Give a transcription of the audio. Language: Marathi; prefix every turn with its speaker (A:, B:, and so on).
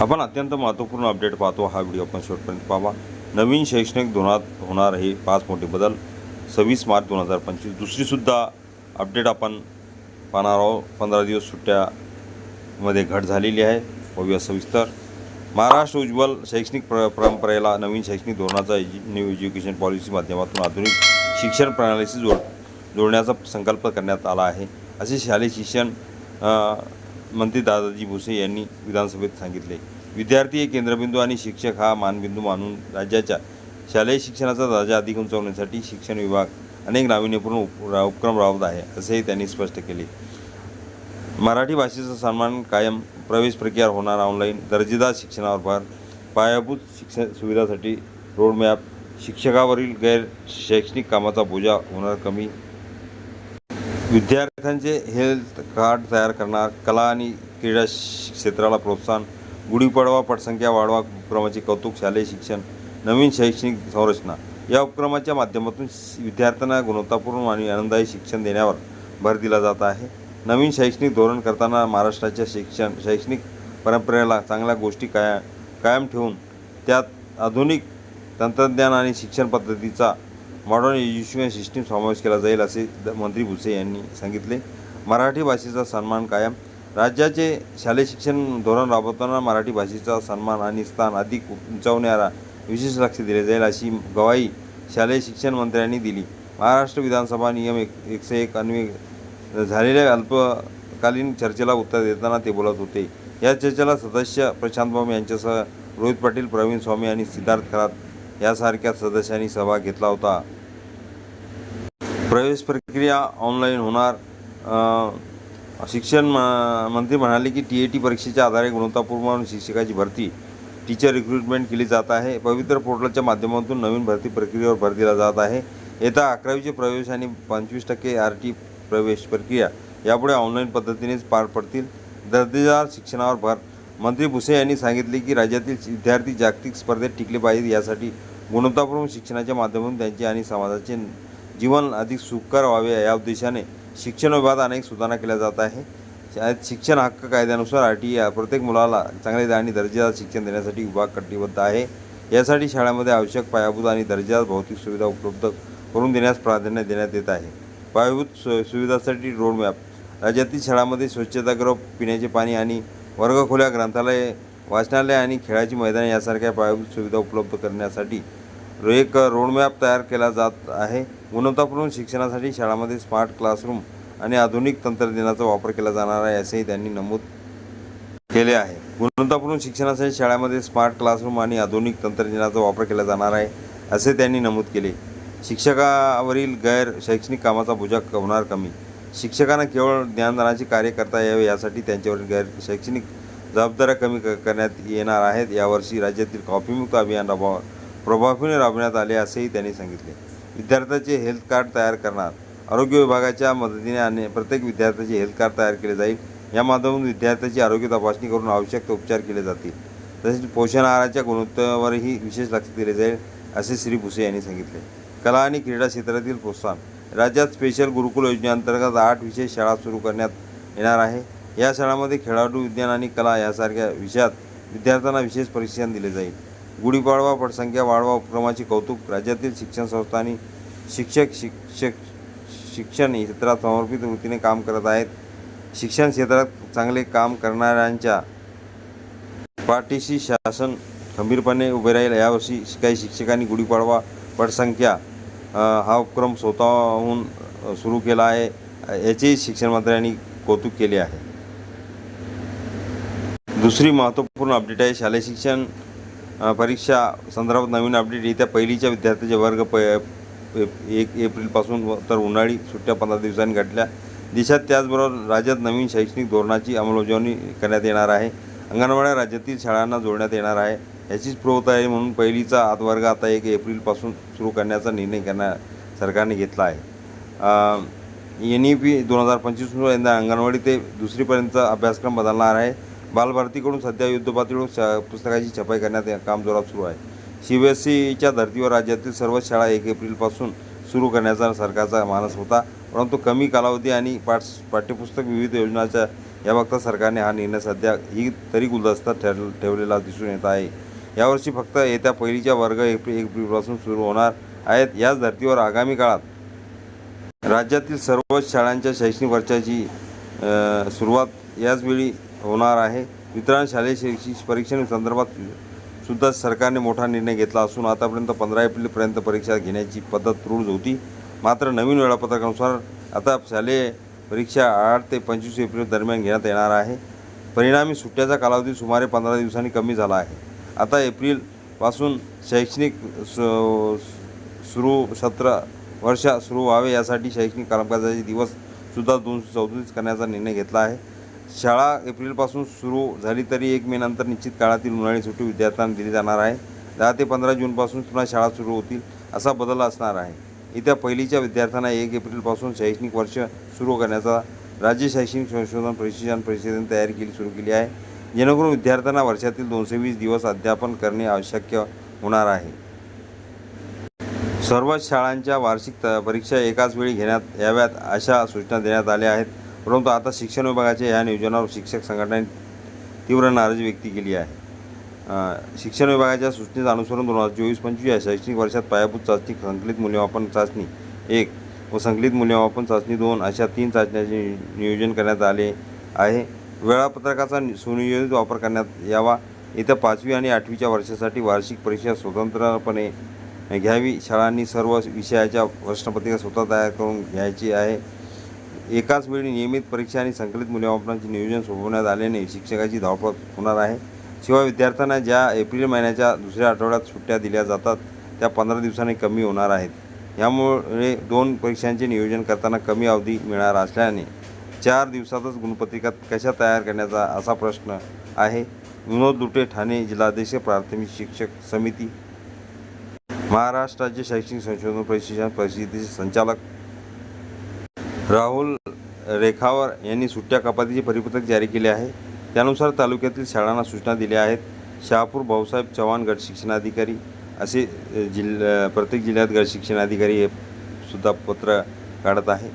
A: आपण अत्यंत महत्त्वपूर्ण अपडेट पाहतो. हा व्हिडिओ आपण शेवटपर्यंत पाहावा. नवीन शैक्षणिक धोरणात होणार हे पाच मोठे बदल. सव्वीस मार्च दोन हजार पंचवीस. दुसरीसुद्धा अपडेट आपण पाहणार आहोत. पंधरा दिवस सुट्ट्यामध्ये घट झालेली आहे. पाहूया सविस्तर. महाराष्ट्र उज्ज्वल शैक्षणिक प्र परंपरेला नवीन शैक्षणिक धोरणाचा एज्यु न्यू एज्युकेशन पॉलिसी माध्यमातून आधुनिक शिक्षण प्रणालीशी जोड जोडण्याचा संकल्प करण्यात आला आहे. असे शालेय शिक्षण मंत्री दादाजी भुसे यांनी विधानसभेत सांगितले विद्यार्थी हे केंद्रबिंदू आणि शिक्षक हा मानबिंदू मानून राज्याच्या शालेय शिक्षणाचा दर्जा अधिक उंचावण्यासाठी शिक्षण विभाग अनेक नाविन्यपूर्ण उप रा- उपक्रम राबवत आहे असेही त्यांनी स्पष्ट केले. मराठी भाषेचा सन्मान कायम प्रवेश प्रक्रिया होणार. ऑनलाईन दर्जेदार शिक्षणावर भर पायाभूत शिक्षण सुविधासाठी रोडमॅप शिक्षकावरील गैर शैक्षणिक कामाचा बोजा होणार कमी विद्यार्थ्यांचे हेल्थ कार्ड तयार करणार कला आणि क्रीडा क्षेत्राला प्रोत्साहन गुढीपाडवा पटसंख्या वाढवा उपक्रमाचे कौतुक शालेय शिक्षण नवीन शैक्षणिक संरचना. या उपक्रमाच्या माध्यमातून विद्यार्थ्यांना गुणवत्तापूर्ण आणि आनंददायी शिक्षण देण्यावर भर दिला जात आहे. नवीन शैक्षणिक धोरण करताना महाराष्ट्राच्या शिक्षण शैक्षणिक परंपरेला चांगल्या गोष्टी काया कायम ठेवून त्यात आधुनिक तंत्रज्ञान आणि शिक्षण पद्धतीचा मॉडर्न एज्युकेशन सिस्टीम समावेश केला जाईल असे द- मंत्री भुसे यांनी सांगितले. मराठी भाषेचा सन्मान कायम. राज्याचे शालेय शिक्षण धोरण राबवताना मराठी भाषेचा सन्मान आणि स्थान अधिक उंचावण्याला विशेष लक्ष दिले जाईल अशी गवाही शालेय शिक्षण मंत्र्यांनी दिली. महाराष्ट्र विधानसभा नियम एक एकशे एक अन्वये झालेल्या अल्पकालीन चर्चेला उत्तर देताना ते बोलत होते. या चर्चेला सदस्य प्रशांत बाम यांच्यासह रोहित पाटील प्रवीण स्वामी आणि सिद्धार्थ खरात यासारख्या सदस्यांनी सहभाग घेतला होता. प्रवेश प्रक्रिया ऑनलाईन होणार. शिक्षण म- मंत्री म्हणाले की टी ए टी परीक्षेच्या आधारे गुणवत्तापूर्ण शिक्षकाची भरती टीचर रिक्रुटमेंट केली जात आहे. पवित्र पोर्टलच्या माध्यमातून नवीन भरती प्रक्रियेवर भर दिला जात आहे. येत्या अकरावीचे प्रवेश आणि पंचवीस टक्के आर टी प्रवेश प्रक्रिया यापुढे ऑनलाईन पद्धतीनेच पार पडतील. दर्जेदार शिक्षणावर भर. मंत्री भुसे यांनी सांगितले की राज्यातील विद्यार्थी जागतिक स्पर्धेत टिकले पाहिजेत यासाठी गुणवत्तापूर्ण शिक्षणाच्या माध्यमातून त्यांचे आणि समाजाचे जीवन अधिक सुखकर व्हावे या उद्देशाने शिक्षण विभागात अनेक सुधारणा केल्या जात आहे. शिक्षण हक्क कायद्यानुसार आर टी प्रत्येक मुलाला चांगले आणि दर्जेदार शिक्षण देण्यासाठी विभाग कटिबद्ध आहे. यासाठी शाळेमध्ये आवश्यक पायाभूत आणि दर्जेदार भौतिक सुविधा उपलब्ध करून देण्यास प्राधान्य देण्यात येत आहे. पायाभूत सु सुविधासाठी रोडमॅप राज्यातील शाळांमध्ये स्वच्छतागृह पिण्याचे पाणी आणि वर्गखोल्या ग्रंथालय वाचनालय आणि खेळाची मैदाने यासारख्या पायाभूत सुविधा उपलब्ध करण्यासाठी एक रोडमॅप तयार केला जात आहे. गुणवत्तापूर्ण शिक्षणासाठी शाळामध्ये स्मार्ट क्लासरूम आणि आधुनिक तंत्रज्ञानाचा वापर केला जाणार आहे असेही त्यांनी नमूद केले आहे. गुणवत्तापूर्ण शिक्षणासाठी शाळेमध्ये स्मार्ट क्लासरूम आणि आधुनिक तंत्रज्ञानाचा वापर केला जाणार आहे असे त्यांनी नमूद केले. शिक्षकावरील गैर शैक्षणिक कामाचा बोजा होणार कमी. शिक्षकांना केवळ ज्ञानदानाचे कार्य करता यावे यासाठी त्यांच्यावरील गैर शैक्षणिक जबाबदाऱ्या कमी क करण्यात येणार आहेत. यावर्षी राज्यातील कॉफीमुक्त अभियान राबवा प्रभावीने राबवण्यात आले असेही त्यांनी सांगितले. विद्यार्थ्याचे हेल्थ कार्ड तयार करणार. आरोग्य विभागाच्या मदतीने आणि प्रत्येक विद्यार्थ्याचे हेल्थ कार्ड तयार केले जाईल. या माध्यमातून विद्यार्थ्याची आरोग्य तपासणी करून आवश्यक उपचार केले जातील. तसेच पोषण आहाराच्या गुणवत्तेवरही विशेष लक्ष दिले जाईल असे श्री भुसे यांनी सांगितले. कला आणि क्रीडा क्षेत्रातील प्रोत्साहन. राज्यात स्पेशल गुरुकुल योजनेअंतर्गत आठ विशेष शाळा सुरू करण्यात येणार आहे. या शाळांमध्ये खेळाडू विज्ञान आणि कला यासारख्या विषयात विद्यार्थ्यांना विशेष प्रशिक्षण दिले जाईल. गुढीपाडवा पटसंख्या वाढवा उपक्रमाचे कौतुक राज्यातील शिक्षण संस्थांनी शिक्षक शिक्षक शिक्षण क्षेत्रात समर्पित वृत्तीने काम करत आहेत. शिक्षण क्षेत्रात चांगले काम करणाऱ्यांच्या पाठीशी शासन खंबीरपणे उभे राहील. यावर्षी काही शिक्षकांनी गुढीपाडवा पटसंख्या हा उपक्रम स्वतःहून सुरू केला आहे. याचेही शिक्षण मंत्र्यांनी कौतुक केले आहे. दुसरी महत्त्वपूर्ण अपडेट आहे शालेय शिक्षण परीक्षा संदर्भात नवीन अपडेट येत्या पहिलीच्या विद्यार्थ्याचे वर्ग प एक एप्रिलपासून व- तर उन्हाळी सुट्ट्या पंधरा दिवसांनी घटल्या देशात त्याचबरोबर राज्यात नवीन शैक्षणिक धोरणाची अंमलबजावणी करण्यात येणार आहे. अंगणवाड्या राज्यातील शाळांना जोडण्यात येणार आहे. याचीच आहे म्हणून पहिलीचा आत वर्ग आता एक एप्रिलपासून सुरू करण्याचा निर्णय करण्या सरकारने घेतला आहे. एन ई पी दोन हजार पंचवीस यंदा अंगणवाडी ते दुसरीपर्यंतचा अभ्यासक्रम बदलणार आहे. बालभारतीकडून सध्या युद्धपातळीवर शा पुस्तकाची छपाई करण्यात काम जोरात सुरू आहे. सी बी एस सीच्या धर्तीवर राज्यातील सर्व शाळा एक एप्रिलपासून सुरू करण्याचा सरकारचा मानस होता. परंतु कमी कालावधी आणि पाठ पाठ्यपुस्तक विविध योजनाच्या याबाबत सरकारने हा निर्णय सध्या ही तरी गुलदस्ता ठर ठेवलेला दिसून येत आहे. यावर्षी फक्त येत्या पहिलीच्या वर्ग एप्रिल एप्रिलपासून सुरू होणार आहेत. याच धर्तीवर आगामी काळात राज्यातील सर्वच शाळांच्या शैक्षणिक वर्षाची सुरुवात याचवेळी होणार आहे. वितरण शालेय शैक्षणिक परीक्षांसंदर्भात सुद्धा सरकारने मोठा निर्णय घेतला असून आतापर्यंत पंधरा एप्रिलपर्यंत परीक्षा घेण्याची पद्धत रूढ होती. मात्र नवीन वेळापत्रकानुसार आता शालेय परीक्षा आठ ते पंचवीस एप्रिल दरम्यान घेण्यात येणार आहे. परिणामी सुट्ट्याचा कालावधी सुमारे पंधरा दिवसांनी कमी झाला आहे. आता एप्रिलपासून शैक्षणिक सुरू सत्र वर्ष सुरू व्हावे यासाठी शैक्षणिक कामकाजाचे दिवससुद्धा दोनशे चौतीस करण्याचा निर्णय घेतला आहे. शाळा एप्रिलपासून सुरू झाली तरी एक मे नंतर निश्चित काळातील उन्हाळी सुट्टी विद्यार्थ्यांना दिली जाणार आहे. दहा ते पंधरा जूनपासून पुन्हा शाळा सुरू होतील असा बदल असणार आहे. येत्या पहिलीच्या विद्यार्थ्यांना एक एप्रिलपासून शैक्षणिक वर्ष सुरू करण्याचा राज्य शैक्षणिक संशोधन प्रशिक्षण परिषदेने तयारी केली सुरू केली आहे. जेणेकरून विद्यार्थ्यांना वर्षातील दोनशे वीस दिवस अध्यापन करणे आवश्यक होणार आहे. सर्वच शाळांच्या वार्षिक त परीक्षा एकाच वेळी घेण्यात याव्यात अशा सूचना देण्यात आल्या आहेत. परंतु आता शिक्षण विभागाच्या या नियोजनावर शिक्षक संघटनेने तीव्र नाराजी व्यक्त केली आहे. शिक्षण विभागाच्या सूचनेचं अनुसरून दोन हजार चोवीस पंचवीस या शैक्षणिक वर्षात पायाभूत चाचणी संकलित मूल्यमापन चाचणी एक व संकलित मूल्यमापन चाचणी दोन अशा तीन चाचण्याचे नियोजन करण्यात आले आहे. वेळापत्रकाचा सुनियोजित वापर करण्यात यावा. येत्या पाचवी आणि आठवीच्या वर्षासाठी वार्षिक परीक्षा स्वतंत्रपणे घ्यावी. शाळांनी सर्व विषयाच्या प्रश्नपत्रिका स्वतः तयार करून घ्यायची आहे. एकाच वेळी नियमित परीक्षा आणि संकलित मूल्यमापनाचे नियोजन सोपवण्यात आल्याने शिक्षकाची धावपळ होणार आहे. शिवाय विद्यार्थ्यांना ज्या एप्रिल महिन्याच्या दुसऱ्या आठवड्यात सुट्ट्या दिल्या जातात त्या पंधरा दिवसांनी कमी होणार आहेत. यामुळे दोन परीक्षांचे नियोजन करताना कमी अवधी मिळणार असल्याने चार दिवसातच गुणपत्रिका कशा तयार करण्याचा असा प्रश्न आहे. विनोद दुटे ठाणे जिल्हाध्यक्ष प्राथमिक शिक्षक समिती. महाराष्ट्र राज्य शैक्षणिक संशोधन प्रशिक्षण परिषदेचे संचालक राहुल रेखावर यांनी सुट्ट्या कपातीचे परिपत्रक जारी केले आहे. त्यानुसार तालुक्यातील शाळांना सूचना दिल्या आहेत. शहापूर भाऊसाहेब चव्हाण गट शिक्षणाधिकारी असे जिल्ह जिल्हा प्रत्येक जिल्ह्यात गट शिक्षणाधिकारी हे सुद्धा पत्र काढत आहे.